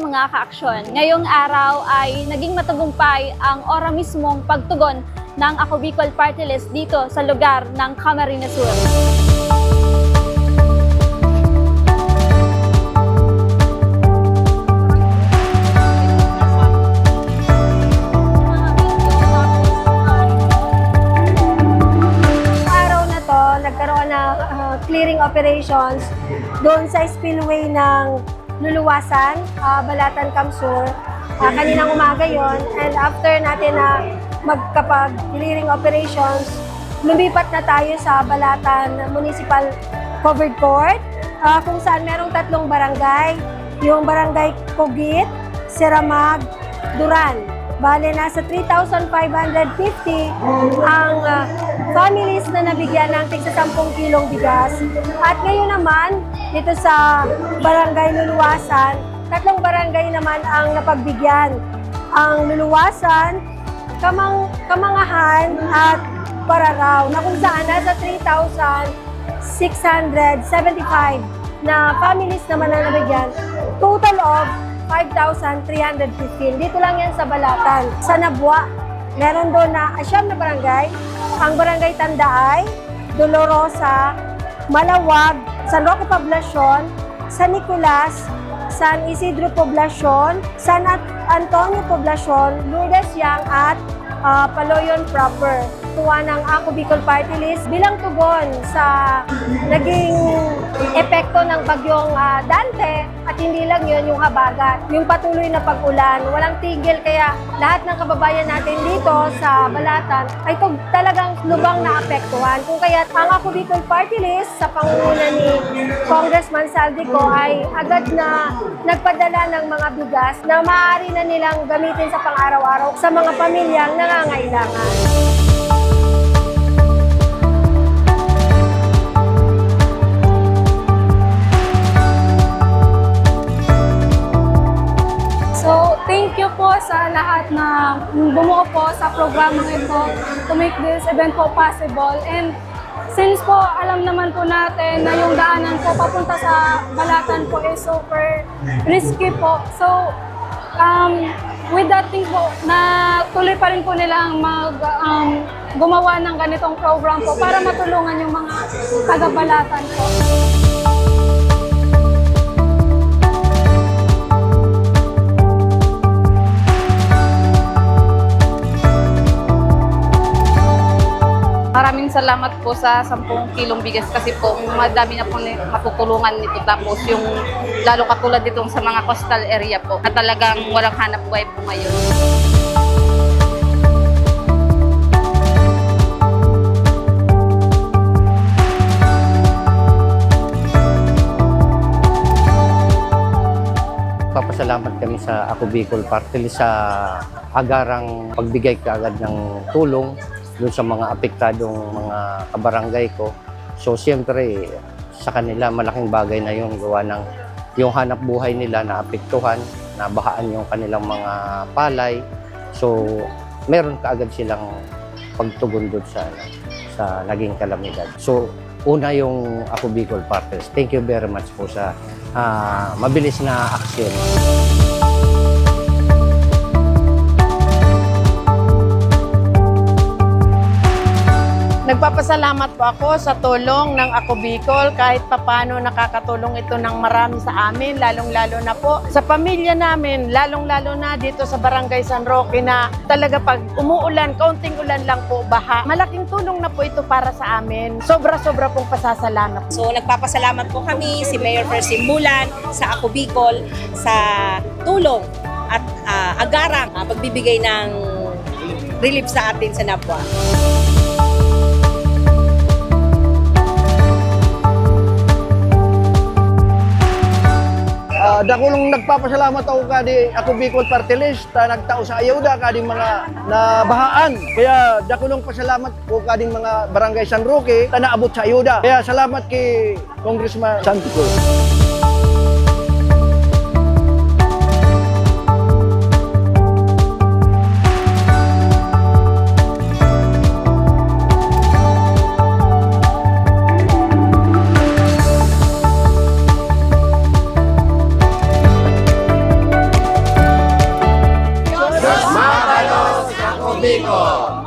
mga kaaksyon. Ngayong araw ay naging matagumpay ang ora mismong pagtugon ng Ako Bicol Party List dito sa lugar ng Camarines Sur. araw uh, clearing operations doon sa spillway ng Luluwasan, uh, Balatan, Kamsur. Uh, kaninang umaga yon and after natin na magkapag-clearing operations, lumipat na tayo sa Balatan Municipal Covered Court uh, kung saan merong tatlong barangay. Yung barangay Kogit, Seramag, Duran. Bale, nasa 3,550 ang ah, families na nabigyan ng tigsa 10 kilong bigas. At ngayon naman, dito sa Barangay Luluwasan, tatlong barangay naman ang napagbigyan. Ang Luluwasan, Kamang, Kamangahan at Pararaw, na kung saan nasa 3,675 na families naman na nabigyan. Total of 5,315. Dito lang yan sa Balatan. Sa Nabwa, meron doon na asyam na barangay. Ang barangay Tandaay, Dolorosa, Malawag, San Roque Poblacion, San Nicolas, San Isidro Poblacion, San Antonio Poblacion, Lourdes Yang at ah, Paloyon proper. Tuwa ng Ako Bicol Party List bilang tugon sa naging epekto ng bagyong ah, Dante at hindi lang yun yung habagat. Yung patuloy na pag-ulan, walang tigil kaya lahat ng kababayan natin dito sa Balatan ay to talagang lubang na apektuhan. Kung kaya ang Ako Bicol Party List sa pangunguna ni Congressman Saldico ay agad na nagpadala ng mga bigas na maaari na nilang gamitin sa pang-araw-araw sa mga pamilyang nangangailangan. Lahat na bumuo po sa programa ito to make this event po possible. And since po alam naman po natin na yung daanan po papunta sa Balatan po is super risky po. So, um, with that thing po, na tuloy pa rin po nilang mag, um, gumawa ng ganitong program po para matulungan yung mga taga-Balatan po. Maraming salamat po sa 10 kilong bigas kasi po madami na po matutulungan nito tapos yung lalo katulad ditong sa mga coastal area po na talagang walang hanap buhay po ngayon. Papasalamat kami sa Ako Bicol Party sa agarang pagbigay kaagad ng tulong doon sa mga apektadong mga kabarangay ko. So siyempre sa kanila malaking bagay na yung gawa ng yung hanap buhay nila na apektuhan, nabahaan yung kanilang mga palay. So meron kaagad silang pagtugon doon sa sa naging kalamidad. So una yung Ako Bicol Party List. Thank you very much po sa ah, mabilis na aksyon. Nagpapasalamat po ako sa tulong ng Ako Bicol kahit papano nakakatulong ito ng marami sa amin, lalong-lalo na po sa pamilya namin, lalong-lalo na dito sa Barangay San Roque na talaga pag umuulan, kaunting ulan lang po, baha. Malaking tulong na po ito para sa amin. Sobra-sobra pong pasasalamat. So nagpapasalamat po kami si Mayor Percy Mulan sa Ako Bicol sa tulong at ah, agarang ah, pagbibigay ng relief sa atin sa Nabwa. Ah, dako lang nagpapasalamat ako kadi ako Bicol Party List ta nagtao sa ayuda kading mga nabahaan. Kaya dako lang pasalamat ko kading mga barangay San Roque ta naabot sa ayuda. Kaya salamat kay Congressman Santico. নিকট